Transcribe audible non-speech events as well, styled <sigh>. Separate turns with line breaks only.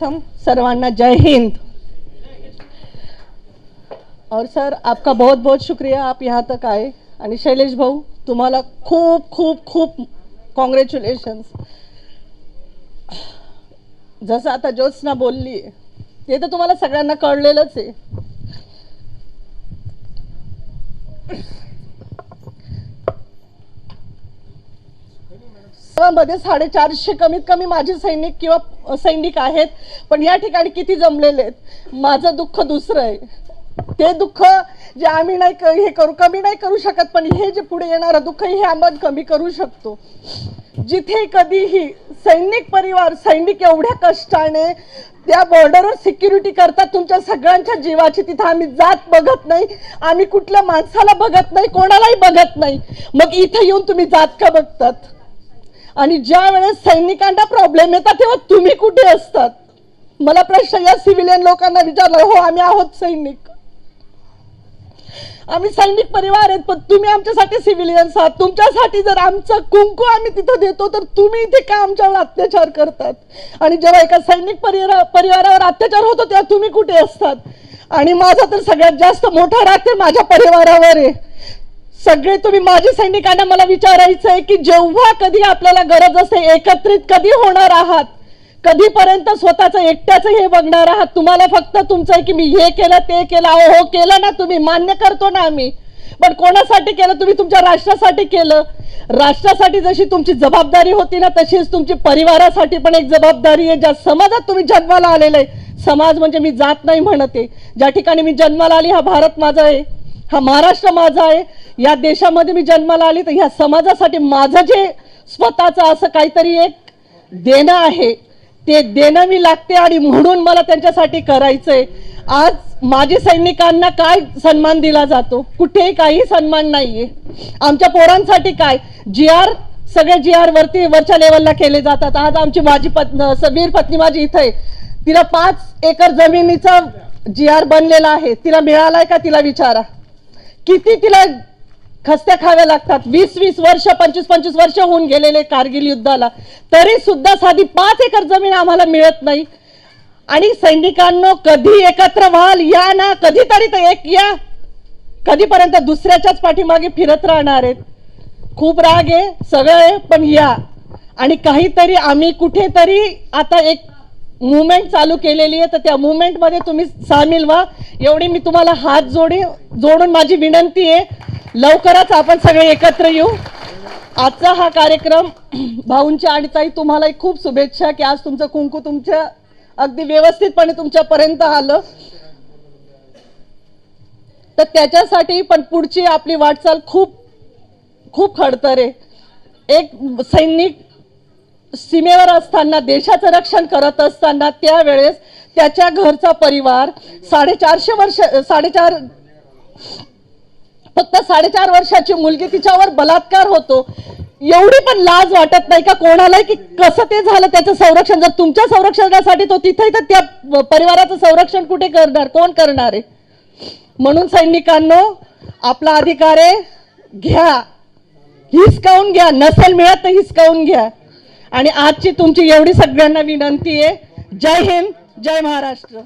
प्रथम सर्वांना जय हिंद. और सर आपका बहुत बहुत शुक्रिया आप यहाँ तक आए. आणि शैलेश भाऊ तुम्हाला खूप खूप खूप कॉंग्रॅच्युलेशन्स जसं आता ज्योत्स्ना बोलली ते तर तुम्हाला सगळ्यांना कळलेलंच आहे. मध्ये साडेचारशे कमीत कमी माझे सैनिक किंवा सैनिक आहेत. पण या ठिकाणी किती जमलेले आहेत? माझं दुःख दुसरं आहे. ते दुःख जे आम्ही नाही हे करू कमी नाही करू शकत पण हे जे पुढे येणारं दुःख हे आपण कमी करू शकतो. जिथे कधीही सैनिक परिवार सैनिक एवढ्या कष्टाने त्या बॉर्डरवर सिक्युरिटी करतात तुमच्या सगळ्यांच्या जीवाची तिथं आम्ही जात बघत नाही. आम्ही कुठल्या माणसाला बघत नाही कोणालाही बघत नाही. मग इथे येऊन तुम्ही जात का बघतात? आणि ज्या वेळेस सैनिकांना प्रॉब्लेम येतात तेव्हा तुम्ही कुठे असतात? मला प्रश्न या सिव्हिलियन लोकांना विचारला हो आम्ही आहोत सैनिक. आम्ही सैनिक परिवार आहेत पण तुम्ही आमच्यासाठी सिव्हिलियन्स आहात. तुमच्यासाठी जर आमचं कुंकू आम्ही तिथं देतो तर तुम्ही इथे का आमच्यावर अत्याचार करतात? आणि जेव्हा एका सैनिक परिवारा परिवारावर अत्याचार होतो तेव्हा तुम्ही कुठे असतात? आणि माझा तर सगळ्यात जास्त मोठा राग तर माझ्या परिवारावर आहे. सगळे तुम्ही माझे सैनिकांना मला विचारायचं आहे की जेव्हा कधी आपल्याला गरज असते एकत्रित कधी होणार आहात? कधीपर्यंत स्वतःचं एकट्याचं हे बघणार आहात? तुम्हाला फक्त तुमचं आहे की मी हे केलं ते केलं अहो हो केलं ना तुम्ही मान्य करतो ना आम्ही. पण कोणासाठी केलं? तुम्ही तुमच्या राष्ट्रासाठी केलं. राष्ट्रासाठी जशी तुमची जबाबदारी होती ना तशीच तुमची परिवारासाठी पण एक जबाबदारी आहे. ज्या समाजात तुम्ही जन्माला आलेले आहे. समाज म्हणजे मी जात नाही म्हणते ज्या ठिकाणी मी जन्माला आली हा भारत माझा आहे. हा महाराष्ट्र माझा आहे. या देशामध्ये मी जन्माला आली तर ह्या समाजासाठी माझं जे स्वतःचं असं काहीतरी एक देणं आहे ते देणं मी लागते आणि म्हणून मला त्यांच्यासाठी करायचं आहे आज माझी सैनिकांना काय सन्मान दिला जातो? कुठेही काही सन्मान नाही आहे आमच्या पोरांसाठी काय? जी आर सगळे जी आर वरती वरच्या लेवलला केले जातात. आज आमची माझी पत्न वीर पत्नी माझी इथं आहे. तिला पाच एकर जमिनीचा जी आर बनलेला आहे. तिला मिळालाय का? तिला विचारा. किती तिला खस्त्या खाव्या लागतात? वीस वीस वर्ष पंचवीस पंचवीस वर्ष होऊन गेलेले कारगिल युद्धाला. तरी सुद्धा साधी पाच एकर जमीन आम्हाला मिळत नाही. आणि सैनिकांनो कधी एकत्र व्हाल? या ना. कधीतरी तर एक या. कधीपर्यंत दुसऱ्याच्याच पाठीमागे फिरत राहणार आहेत? खूप राग आहे सगळं आहे पण या. आणि काहीतरी आम्ही कुठेतरी आता एक मुवमेंट चालू केलेली आहे तर त्या मुवमेंटमध्ये तुम्ही सामील व्हा. एवढी मी तुम्हाला हात जोडी जोडून माझी विनंती आहे. लवकरच आपण सगळे एकत्र येऊ. आजचा हा कार्यक्रम <clears throat> भाऊंच्या आणि ताई तुम्हालाही खूप शुभेच्छा की आज तुमचं कुंकू तुमच्या अगदी व्यवस्थितपणे तुमच्यापर्यंत आलं. तर त्याच्यासाठी पण पुढची आपली वाटचाल खूप खूप खडतर आहे. एक सैनिक सीमेवर असताना देशाचं रक्षण करत असताना त्यावेळेस त्याच्या घरचा परिवार साडेचारशे वर्ष साडेचार फक्त साडेचार वर्षाची मुलगी तिच्यावर बलात्कार होतो. एवढी पण लाज वाटत नाही का कोणाला की कसं ते झालं त्याचं संरक्षण? जर तुमच्या संरक्षणासाठी तो तिथे तर त्या परिवाराचं संरक्षण कुठे करणार? कोण करणार आहे? म्हणून सैनिकांनो आपला अधिकार आहे घ्या. हिसकावून घ्या. नसेल मिळत तर हिसकावून घ्या. आणि आजची तुमची एवढी सगळ्यांना विनंती आहे. जय हिंद जय महाराष्ट्र.